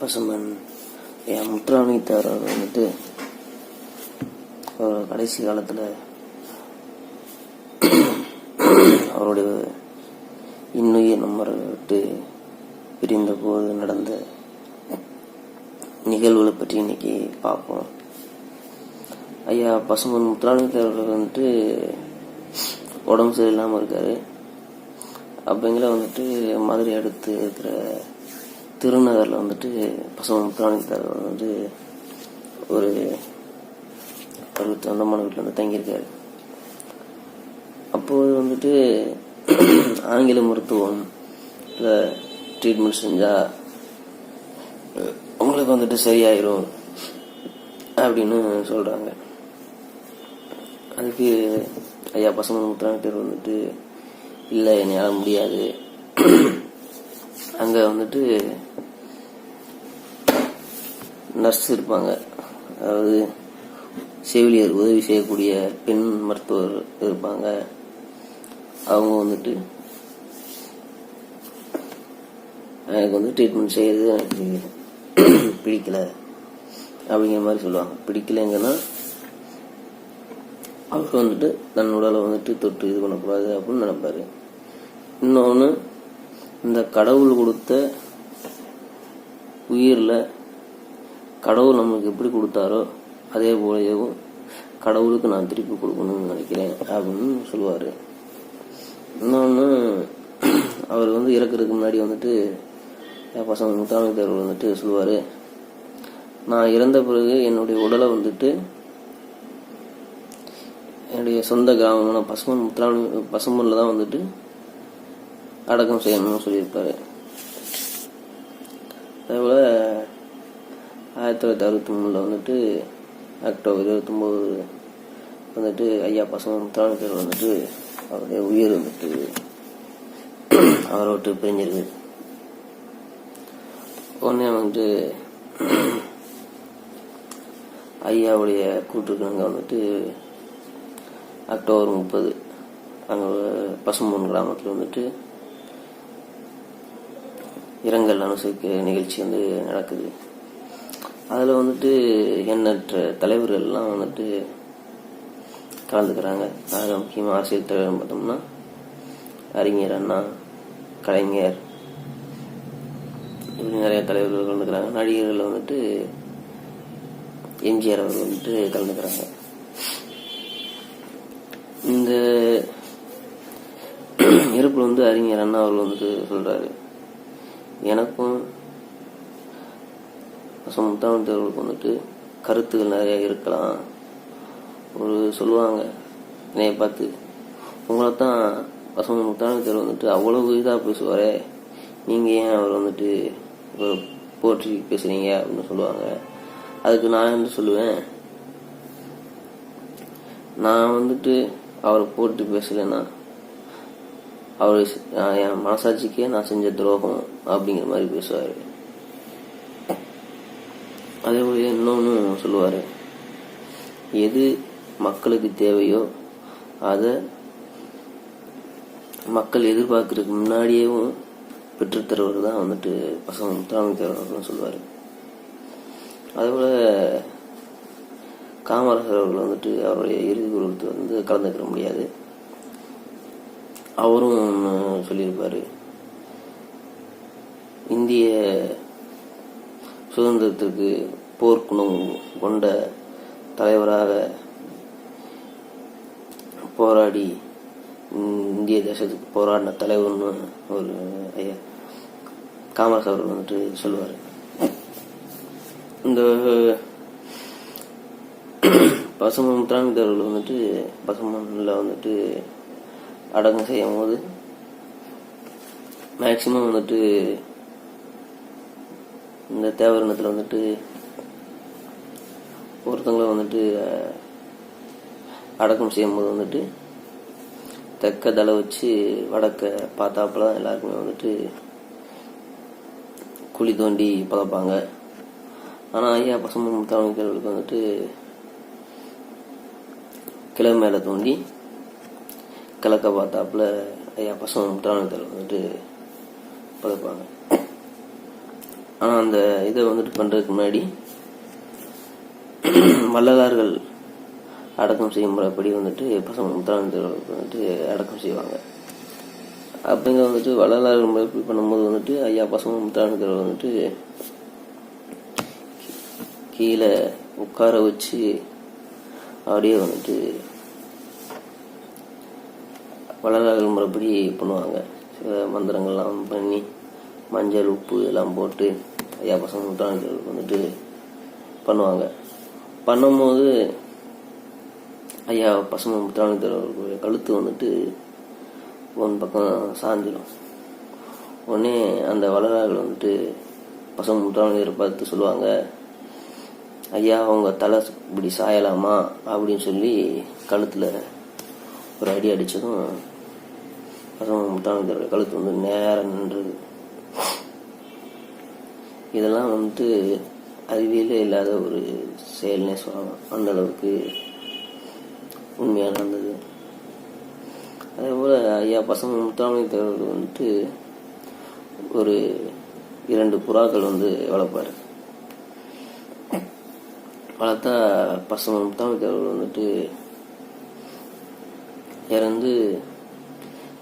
பசுமன் என் முத்துராணித்தார் அவர் வந்துட்டு அவர் கடைசி காலத்தில் அவருடைய இன்னுயிர் நம்மரை விட்டு பிரிந்த போது நடந்த நிகழ்வுகளை பற்றி இன்னைக்கு பார்ப்போம். ஐயா பசுமன் முத்துராணித்தார் வந்துட்டு உடம்பு சரியில்லாமல் இருக்காரு. அப்படிங்கிற வந்துட்டு மதுரை அடுத்து இருக்கிற திருநகரில் வந்துட்டு பசங்க முத்துராணித்தார் அவர் வந்து ஒரு அவருக்கு சொந்தமான வீட்டில் வந்து தங்கியிருக்காரு. அப்போது வந்துட்டு ஆங்கில மருத்துவம் இல்லை ட்ரீட்மெண்ட் செஞ்சால் உங்களுக்கு வந்துட்டு சரியாயிரும் அப்படின்னு சொல்கிறாங்க அதுக்கு ஐயா பசங்க முத்துராணிட்டர் வந்துட்டு இல்லை என்னால் முடியாது. அங்கே வந்துட்டு நர்ஸ் இருப்பாங்க. அதாவது செவிலியர் உதவி செய்யக்கூடிய பெண் மருத்துவர் இருப்பாங்க. அவங்க வந்துட்டு எனக்கு வந்து ட்ரீட்மெண்ட் செய்யறது எனக்கு பிடிக்கல அப்படிங்கிற மாதிரி சொல்லுவாங்க. பிடிக்கலைங்கன்னா அவர் வந்துட்டு தன்னோட வந்துட்டு தொட்டு இது பண்ணக்கூடாது அப்படின்னு நினைப்பாரு. இன்னொன்று இந்த கடவுள் கொடுத்த உயிரில் கடவுள் நம்மளுக்கு எப்படி கொடுத்தாரோ அதே போலவும் கடவுளுக்கு நான் திருப்பி கொடுக்கணும்னு நினைக்கிறேன் அப்படின்னு சொல்லுவார். இன்னொன்று அவர் வந்து இறக்குறதுக்கு முன்னாடி வந்துட்டு என் பசங்க முத்தாமை தேர்வு வந்துட்டு சொல்லுவார் நான் இறந்த பிறகு என்னுடைய உடலை வந்துட்டு என்னுடைய சொந்த கிராமமான பசுமன் முத்துராமி பசுமனில் தான் வந்துட்டு அடக்கம் செய்யணும்னு சொல்லியிருப்பாரு. அதேபோல் ஆயிரத்தி தொள்ளாயிரத்தி அறுபத்தி மூணில் வந்துட்டு அக்டோபர் இருபத்தொம்போது வந்துட்டு ஐயா பசங்க முத்துராமி பேர் வந்துட்டு அவருடைய உயிர் வந்துட்டு அவரை விட்டு பிரிஞ்சிருக்கு. உடனே வந்துட்டு ஐயாவுடைய கூட்டுக்கிழங்க வந்துட்டு அக்டோபர் முப்பது அங்கே பசும்பொன் கிராமத்தில் வந்துட்டு இரங்கல் அனுசரிக்கிற நிகழ்ச்சி வந்து நடக்குது. அதில் வந்துட்டு எண்ணற்ற தலைவர்கள்லாம் வந்துட்டு கலந்துக்கிறாங்க. அதில் முக்கியமாக அரசியல் தலைவர் பார்த்தோம்னா அறிஞர் அண்ணா கலைஞர் இப்படி நிறைய தலைவர்கள் கலந்துக்கிறாங்க. நடிகர்கள் வந்துட்டு எம்ஜிஆர் அவர்கள் வந்துட்டு கலந்துக்கிறாங்க. இந்த இறப்பில் வந்து அறிஞர் அண்ணா அவர்கள் வந்துட்டு சொல்கிறாரு எனக்கும் முத்தாமன் வந்துட்டு கருத்துகள் நிறைய இருக்கலாம். ஒரு சொல்லுவாங்க என்னைய பார்த்து உங்களை தான் பசங்க முத்தான தேர்வு வந்துட்டு அவ்வளவு இதாக பேசுவாரே. நீங்கள் ஏன் அவர் வந்துட்டு போற்றி பேசுறீங்க? அப்படின்னு சொல்லுவாங்க. அதுக்கு நான் என்ன சொல்லுவேன்? நான் வந்துட்டு அவரை போட்டு பேசலைன்னா அவர் என் மனசாட்சிக்கே நான் செஞ்ச துரோகம் அப்படிங்கிற மாதிரி பேசுவார். அதே போல இன்னொன்று சொல்லுவார். எது மக்களுக்கு தேவையோ அதை மக்கள் எதிர்பார்க்கறதுக்கு முன்னாடியேவும் பெற்றுத்தருவர் தான் வந்துட்டு பசங்க முத்துராமலிங்க தேவர் சொல்லுவார். அதேபோல் காமராசர் அவர்கள் வந்துட்டு அவருடைய இறுதி குருவத்தை வந்து கலந்துக்கிற முடியாது. அவரும் ஒன்று சொல்லியிருப்பார். இந்திய சுதந்திரத்திற்கு போர்க்குணம் கொண்ட தலைவராக போராடி இந்திய தேசத்துக்கு போராடின தலைவர்னு ஒரு ஐயா காமராஜ் அவர்கள் வந்துட்டு சொல்லுவார். இந்த பசுமன் முத்துராமிதார்கள் வந்துட்டு பசுமனில் வந்துட்டு அடங்கம் செய்யும் போது மேக்சிமம் வந்துட்டு இந்த தேவரணத்தில் வந்துட்டு ஒருத்தங்களை வந்துட்டு அடக்கம் செய்யும் போது வந்துட்டு தெக்க தலை வச்சு வடக்க பார்த்தாப்புல எல்லாருக்குமே வந்துட்டு குழி தோண்டி பதப்பாங்க. ஆனால் ஐயா பசுமன் முத்தாமிகளுக்கு வந்துட்டு கிளை மேலே தோண்டி கிழக்க பார்த்தாப்புல ஐயா பசங்க முத்தாமிகள் வந்துட்டு பதப்பாங்க. ஆனால் அந்த இதை வந்துட்டு பண்ணுறதுக்கு முன்னாடி வள்ளலார்கள் அடக்கம் செய்யும் முறைப்படி வந்துட்டு பசங்க முத்தானந்தர்களுக்கு வந்துட்டு அடக்கம் செய்வாங்க. அப்படிங்க வந்துட்டு வள்ளலார்கள் முறைப்படி பண்ணும்போது வந்துட்டு ஐயா பசங்க முத்தானந்தர்கள் வந்துட்டு கீழே உட்கார வச்சு அப்படியே வந்துட்டு வள்ளலார்கள் முறைப்படி பண்ணுவாங்க. சில மந்திரங்கள்லாம் பண்ணி மஞ்சள் உப்பு எல்லாம் போட்டு ஐயா பசங்க முத்தானந்தர்களுக்கு வந்துட்டு பண்ணுவாங்க. பண்ணும்போது ஐயா பசங்க முத்தானந்தர்களுடைய கழுத்து வந்துட்டு ஒன் பக்கம் சாஞ்சிடும் உடனே அந்த வள்ளலார்கள் வந்துட்டு பசுமை முத்தானந்தரை பார்த்து சொல்லுவாங்க ஐயா அவங்க தலை இப்படி சாயலாமா? அப்படின்னு சொல்லி கழுத்தில் ஒரு அடி அடித்ததும் பசுமை முத்தானந்தரோட கழுத்து வந்து நேரம் நின்றது. இதெல்லாம் வந்துட்டு அறிவியலே இல்லாத ஒரு செயல்னே சொல்லலாம். அந்த அளவுக்கு உண்மையாக நடந்தது அதே போல் ஐயா பசங்க முத்தாமணி வந்துட்டு ஒரு இரண்டு புறாக்கள் வந்து வளர்ப்பார். வளர்த்தா பசங்க முத்தாமணி வந்துட்டு இறந்து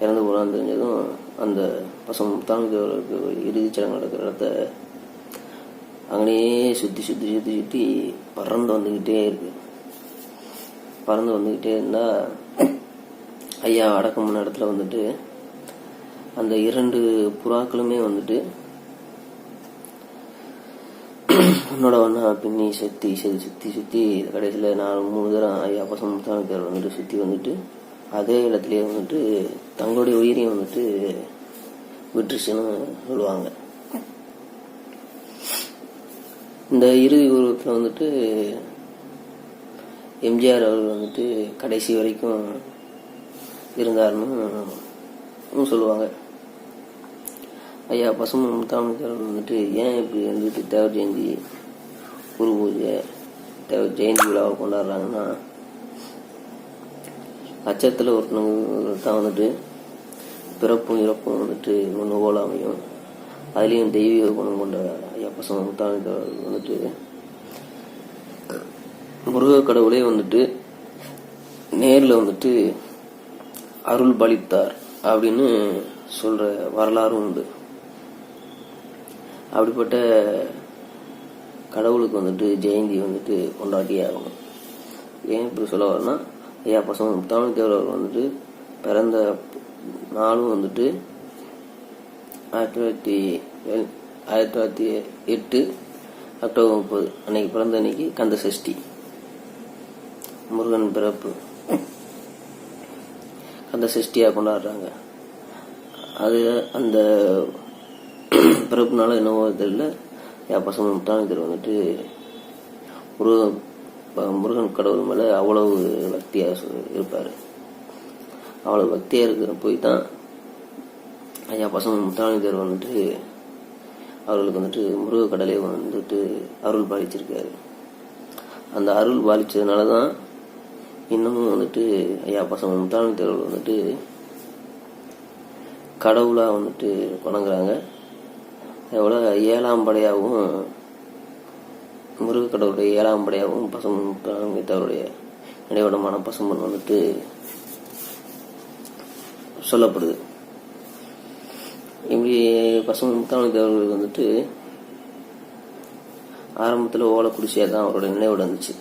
இறந்து போனான்னு தெரிஞ்சதும் அந்த பசங்க முத்தாமணி தேவர்களுக்கு இறுதிச் சடங்கு நடக்கிற இடத்த அங்கேயே சுற்றி சுற்றி சுற்றி சுற்றி பறந்து வந்துக்கிட்டே இருக்கு. பறந்து வந்துக்கிட்டே இருந்தால் ஐயா அடக்கம் பண்ண இடத்துல வந்துட்டு அந்த இரண்டு புறாக்களுமே வந்துட்டு உன்னோட ஒன்றா பின்னி சுற்றி சுற்றி சுற்றி சுற்றி கடைசியில் நாலு மூணு தரம் ஐயா பசங்க முத்தானத்தேர் வந்துட்டு சுற்றி வந்துட்டு அதே இடத்துலயே வந்துட்டு தங்களுடைய உயிரையும் வந்துட்டு விட்டுருச்சுன்னு சொல்லுவாங்க. இந்த இறுதி உருவத்தில் வந்துட்டு எம்ஜிஆர் அவர்கள் வந்துட்டு கடைசி வரைக்கும் இருந்தாருன்னு சொல்லுவாங்க. ஐயா பசுமன் முத்தாமணிக்கு வந்துட்டு ஏன் இப்படி வந்துட்டு தேவ ஜெயந்தி குரு பூஜை தேவ ஜெயந்தி விழாவை கொண்டாடுறாங்கன்னா அச்சத்தில் ஒருத்தவங்க தான் வந்துட்டு பிறப்பும் இறப்பும் வந்துட்டு ஒன்று போல அமையும். அதுலேயும் தெய்வீக குணம் கொண்ட ஐயா பசங்க முத்தாமணிக்கு வந்துட்டு முருக கடவுளே வந்துட்டு நேரில் வந்துட்டு அருள் பலித்தார் அப்படின்னு சொல்ற வரலாறும் உண்டு. அப்படிப்பட்ட கடவுளுக்கு வந்துட்டு ஜெயந்தி வந்துட்டு கொண்டாடியே ஆகணும். ஏன் இப்படி சொல்ல வரேன்னா ஐயா பசங்க முத்தாமணி தேவர் வந்துட்டு பிறந்த நாளும் வந்துட்டு ஆயிரத்தி தொள்ளாயிரத்தி ஆயிரத்தி தொள்ளாயிரத்தி எட்டு அக்டோபர் முப்பது அன்னைக்கு பிறந்த அன்னைக்கு கந்த சஷ்டி. முருகன் பிறப்பு. கந்த சஷ்டியாக கொண்டாடுறாங்க. அது அந்த பிறப்புனால என்னவோ தெரியல. என் பசங்க முத்தானந்தர் வந்துட்டு முருகன் முருகன் கடவுள் மேலே அவ்வளவு பக்தியாக இருப்பார். அவ்வளவு பக்தியாக இருக்கிற போய் தான் ஐயா பசங்க முத்தானந்தர் வந்துட்டு அவர்களுக்கு வந்துட்டு முருக கடலை வந்துட்டு அருள் பாலிச்சிருக்காரு. அந்த அருள் பாலிச்சதுனால தான் இன்னமும் வந்துட்டு ஐயா பசங்க முத்தானி தேர்வு வந்துட்டு கடவுளாக வந்துட்டு வணங்குறாங்க. அதோட ஏழாம் படையாகவும் முருக ஏழாம் படையாகவும் பசுமன் முத்தானி தேவருடைய நினைவிடமான பசுமன் வந்துட்டு சொல்லப்படுது. இப்படி பசுமன் முத்தானி வந்துட்டு ஆரம்பத்தில் ஓலை தான் அவருடைய நினைவிடம் இருந்துச்சு.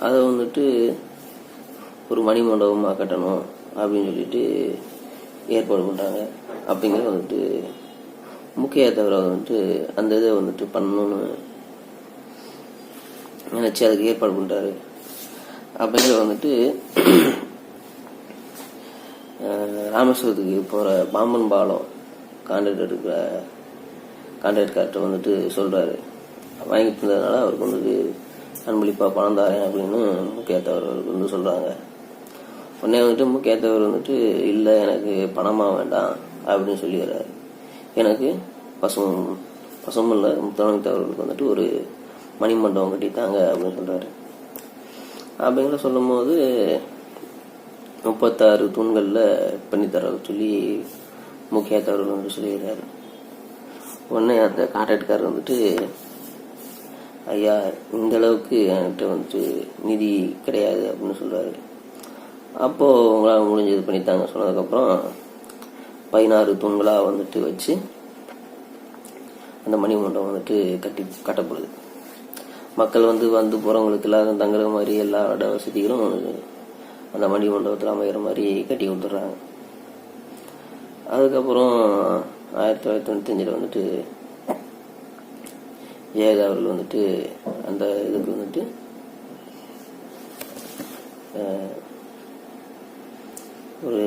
அதை வந்துட்டு ஒரு மணி மண்டபமாக கட்டணும் அப்படின்னு சொல்லிட்டு ஏற்பாடு பண்ணுறாங்க அப்படிங்கிறது வந்துட்டு முக்கிய தவிர வந்துட்டு அந்த இதை வந்துட்டு பண்ணணும்னு நினச்சி அதுக்கு ஏற்பாடு பண்ணுறாரு அப்படிங்கிறது வந்துட்டு ராமேஸ்வரத்துக்கு போகிற பாம்பன் பாலம் கான்ட்ராக்ட் எடுக்கிற கான்ட்ராக்ட்கார்ட்ட வந்துட்டு சொல்கிறாரு வாங்கிட்டு இருந்ததுனால அவருக்கு வந்துட்டு அன்பளிப்பாக பணம் தாரேன் அப்படின்னு முக்கியத்தவர் வந்து சொல்கிறாங்க உடனே வந்துட்டு முக்கியத்தவர் வந்துட்டு இல்லை எனக்கு பணமாக வேண்டாம் அப்படின்னு சொல்லிடுறாரு. எனக்கு பசும் பசுமல்ல முத்தமிழ்த்தவர்களுக்கு வந்துட்டு ஒரு மணிமண்டபம் கட்டித்தாங்க அப்படின்னு சொல்கிறாரு அப்படிங்கிற சொல்லும்போது முப்பத்தாறு தூண்களில் பண்ணித்தர சொல்லி முக்கிய முக்கியத்தவர்கள் வந்து சொல்லிடுறாரு உடனே அந்த கான்ட்ராக்ட்காரர் வந்துட்டு ஐயா இந்த அளவுக்கு என்கிட்ட வந்துட்டு நிதி கிடையாது அப்படின்னு சொல்கிறாரு அப்போது உங்களால் முடிஞ்சது பண்ணித்தாங்க. சொன்னதுக்கப்புறம் பதினாறு தூண்களாக வந்துட்டு வச்சு அந்த மணிமண்டபம் வந்துட்டு கட்டி கட்டப்படுது. மக்கள் வந்து வந்து போகிறவங்களுக்கு எல்லாரும் தங்குற மாதிரி எல்லா இட வசதிகளும் அந்த மணி மண்டபத்தில் அமைகிற மாதிரி கட்டி கொடுத்துட்றாங்க. அதுக்கப்புறம் ஆயிரத்தி தொள்ளாயிரத்தி தொண்ணூத்தஞ்சில் வந்துட்டு ஏக அவர்கள் வந்துட்டு அந்த இதுக்கு வந்துட்டு ஒரு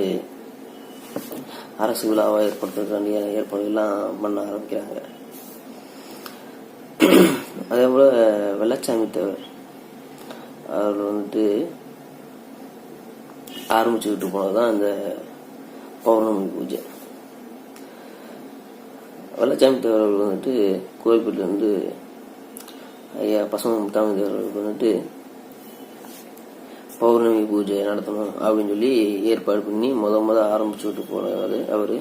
அரசு விழாவை ஏற்படுத்துறதுக்காண்டிய ஏற்பாடுகள்லாம் பண்ண ஆரம்பிக்கிறாங்க. அதே போல வெள்ளச்சாமி தேவர். அவர் வந்துட்டு ஆரம்பிச்சுக்கிட்டு போனதுதான் அந்த பௌர்ணமி பூஜை. வெள்ளச்சாமி தேவர் அவர்கள் வந்துட்டு கோயில்பேட்டில் ஐயா பசங்க முத்தாமி தேவர்களுக்கு வந்துட்டு பௌர்ணமி பூஜை நடத்தணும் அப்படின்னு சொல்லி ஏற்பாடு பண்ணி முத முத ஆரம்பிச்சுட்டு போனவர் அவர்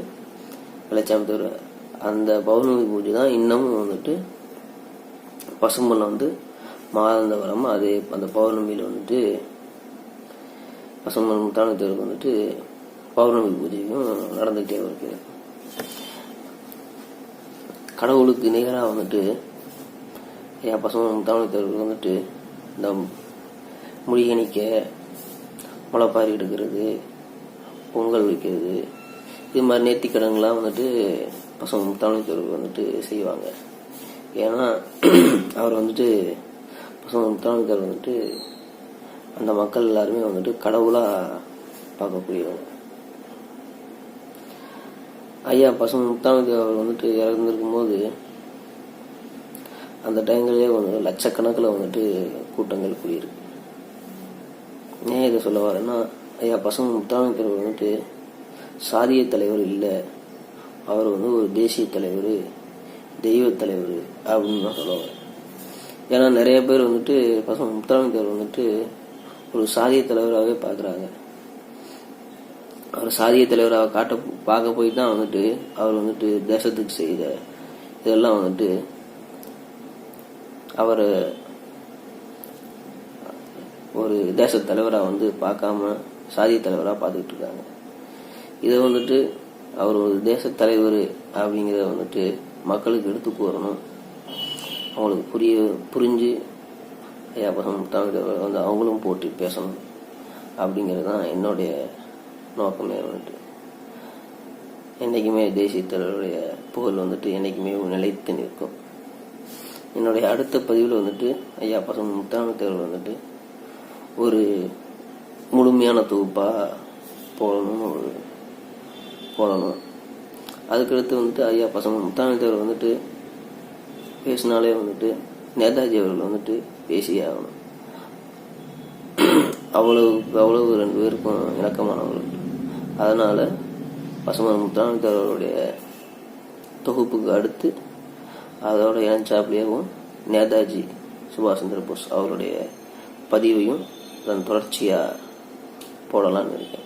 வெள்ளச்சாமி தேவர். அந்த பௌர்ணமி பூஜை தான் இன்னமும் வந்துட்டு பசும்பொன்னை வந்து மாதந்தவரம் அதே அந்த பௌர்ணமியில் வந்துட்டு பசும்பொன் முத்தான தேவருக்கு வந்துட்டு பௌர்ணமி பூஜையும் நடந்துகிட்டே இருக்கு. கடவுளுக்கு நிகராக வந்துட்டு ஏன் பசும்பொன் முத்தான தேவருக்கு வந்துட்டு இந்த முடிகணிக்க முளைப்பாரி எடுக்கிறது பொங்கல் வைக்கிறது இது மாதிரி நேர்த்திக்கடன்கள்லாம் வந்துட்டு பசங்க முத்தான தேவருக்கு வந்துட்டு செய்வாங்க. ஏன்னா அவர் வந்துட்டு பசங்க வந்துட்டு அந்த மக்கள் எல்லாருமே வந்துட்டு கடவுளா பார்க்கக்கூடியவங்க. ஐயா பசங்க முத்தானத்தர் அவர் வந்துட்டு இறந்துருக்கும் போது அந்த டைம்லயே வந்து லட்சக்கணக்கில் வந்துட்டு கூட்டங்கள் கூடியிருக்கு. ஏன் இதை சொல்ல வரேன்னா ஐயா பசங்க முத்தானத்தர் வந்துட்டு சாதிய தலைவர் இல்லை. அவர் வந்து ஒரு தேசிய தலைவர். தெய்வ தலைவர் அப்படின்னு தான் சொல்லுவாங்க ஏன்னா நிறைய பேர் வந்துட்டு பசங்க முத்தாமி தேவர் வந்துட்டு ஒரு சாதிய தலைவராகவே பார்க்குறாங்க. அவர் சாதிய தலைவராக காட்ட பார்க்க போய் தான் வந்துட்டு அவர் வந்துட்டு தேசத்துக்கு செய்த இதெல்லாம் வந்துட்டு அவர் ஒரு தேச தலைவராக வந்து பார்க்காம சாதிய தலைவராக பார்த்துக்கிட்டு இருக்காங்க. இதை வந்துட்டு அவர் ஒரு தேச தலைவர் அப்படிங்கிறத வந்துட்டு மக்களுக்கு எடுத்து கூறணும். அவங்களுக்கு புரிய புரிஞ்சு ஐயா பசங்க தமிழ் வந்து அவங்களும் போட்டு பேசணும். அப்படிங்கிறது தான் என்னுடைய நோக்கமே வந்துட்டு. என்றைக்குமே தேசிய தலைவருடைய புகழ் வந்துட்டு என்றைக்குமே நிலைத்து நிற்கும். என்னுடைய அடுத்த பதிவில் வந்துட்டு ஐயா பசங்க முத்தான தேர்வு வந்துட்டு ஒரு முழுமையான தொகுப்பாக போடணும்னு போடணும். அதுக்கடுத்து வந்துட்டு ஐயா பசங்க முத்தானத்தவர் வந்துட்டு பேசினாலே வந்துட்டு நேதாஜி அவர்கள் வந்துட்டு பேசியே ஆகணும். அவ்வளவு அவ்வளவு ரெண்டு பேருக்கும் இணக்கமானவர்கள். அதனால் பசுமன் முத்தான தேவருடைய தொகுப்புக்கு அடுத்து அதோட இணைச்சாப்பிலேயும் நேதாஜி சுபாஷ் சந்திர போஸ் அவருடைய பதிவையும் அதன் தொடர்ச்சியாக போடலான்னு இருக்கேன்.